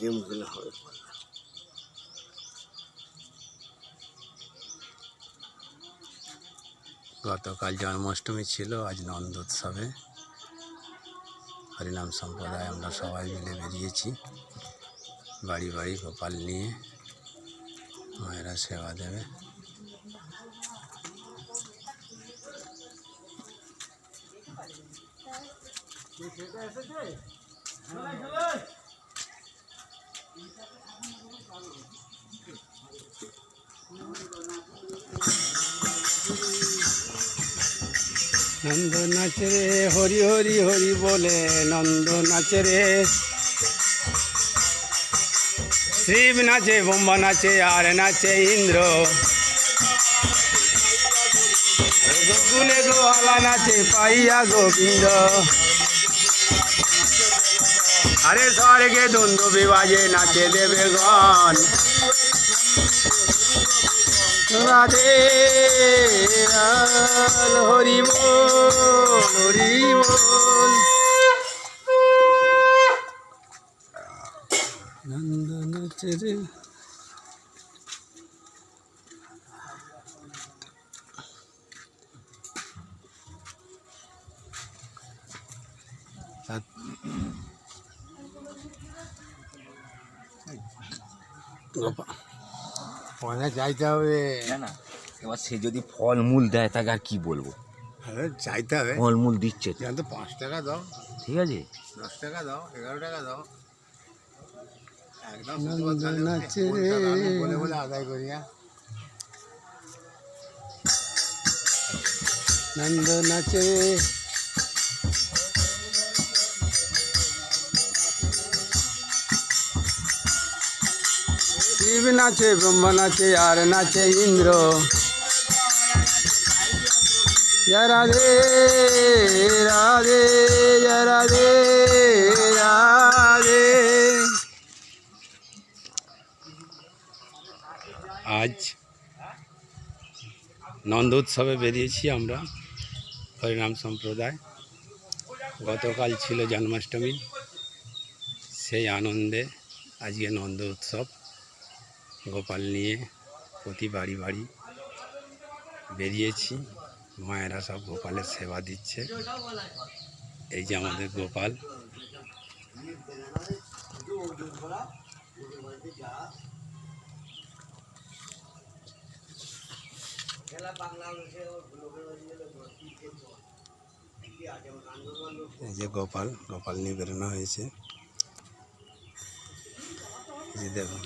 জিমগুলো হবে। গতকাল জন্মাষ্টমী ছিল আজ নন্দোৎসবে হরিনাম সম্প্রদায় আমরা সবাই মিলে বেরিয়েছি। বাড়ি বাড়ি গোপাল নিয়ে মায়েরা সেবা দেবে। নন্দ নাচে রে হরি হরি হরি বলে নন্দ নাচে রে শিব নাচে বোম্বা নাচে, আর নাচে ইন্দ্র। গোকুলে গোয়ালা নাচে, পাইয়া গোবিন্দ। আরে স্বর্গে দ্বন্দ্ব বিবাজে নাচে দেবে গণ। রাধে লাল হরি হরি বল নন্দ নাচে রে পয়সা চাইতে হবে। না না এবার সে যদি ফলমূল দেয় তাকে আর কি বলব? আরে চাইতে হবে। ফলমূল দিচ্ছে তো। তো পাঁচ টাকা দাও। ঠিক আছে? দশ টাকা দাও এগারো টাকা দাও। একদম নন্দ শুধু কথা নাচে রে। বলে বলে আদায় করি হ্যাঁ। নন্দ নাচে। শিব নাচে ব্রহ্মা নাচে আর নাচে ইন্দ্র রাধে রাধে রাধে রাধে আজ নন্দোৎসবে বেরিয়েছি আমরা, হরিনাম সম্প্রদায়। গতকাল ছিল জন্মাষ্টমী, সেই আনন্দে আজকে নন্দ উৎসব গোপাল নিয়ে প্রতি বাড়ি বাড়ি বেরিয়েছি। মায়েরা সব গোপালের সেবা দিচ্ছে। এই যে আমাদের গোপাল। এই যে গোপাল গোপাল নিয়ে বেরোনো হয়েছে। যে দেখুন।